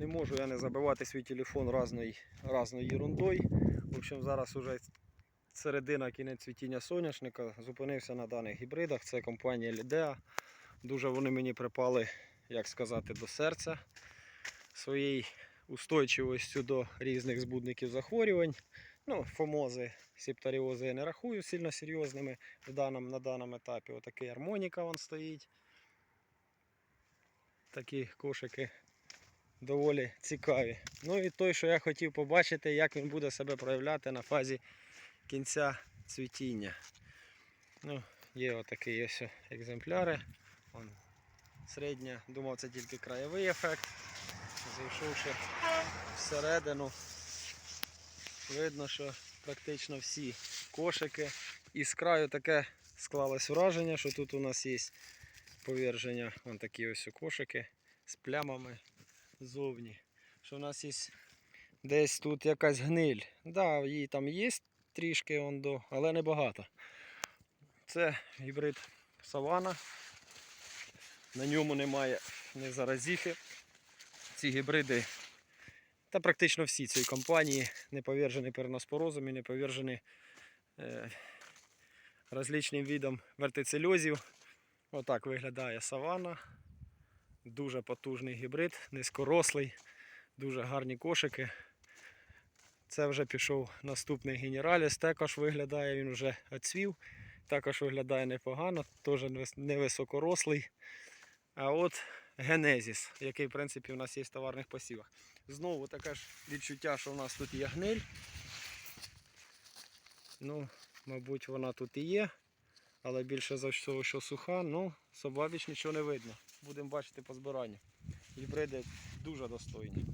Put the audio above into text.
Не можу я не забивати свій телефон разною, разною ерундою. В общем, зараз уже середина кінець цвітіння соняшника. Зупинився на даних гібридах. Це компанія Лідеа. Дуже вони мені припали, як сказати, до серця своєю устойчивостю до різних збудників захворювань. Ну, фомози, септоріози я не рахую сильно серйозними в даному, на даному етапі. Отакий армоніка вон стоїть. Такі кошики доволі цікаві. Ну і той, що я хотів побачити, як він буде себе проявляти на фазі кінця цвітіння. Ну, є отакі ось екземпляри. Вон, середня, думав, це тільки краєвий ефект. Зайшовши всередину, видно, що практично всі кошики. І з краю таке склалось враження, що тут у нас є поверження. Вон такі ось кошики з плямами ззовні. Що в нас є десь тут якась гниль. Да, її там є трішки он до, але не багато. Це гібрид Савана. На ньому немає ні заразіхи. Ці гібриди, та практично всі цієї компанії не повержені переноспорозом і не повержені е, розличним видам вертицельозів. Отак виглядає савана. Дуже потужний гібрид, низькорослий, дуже гарні кошики. Це вже пішов наступний генераліс, також виглядає, він вже оцвів, також виглядає непогано, теж невисокорослий. А от Генезіс, який в принципі у нас є в товарних посівах. Знову таке ж відчуття, що в нас тут є гниль. Ну, мабуть, вона тут і є, але більше за всього, що суха, ну, собабіч нічого не видно. Будемо бачити по збиранню. Гібриди дуже достойні.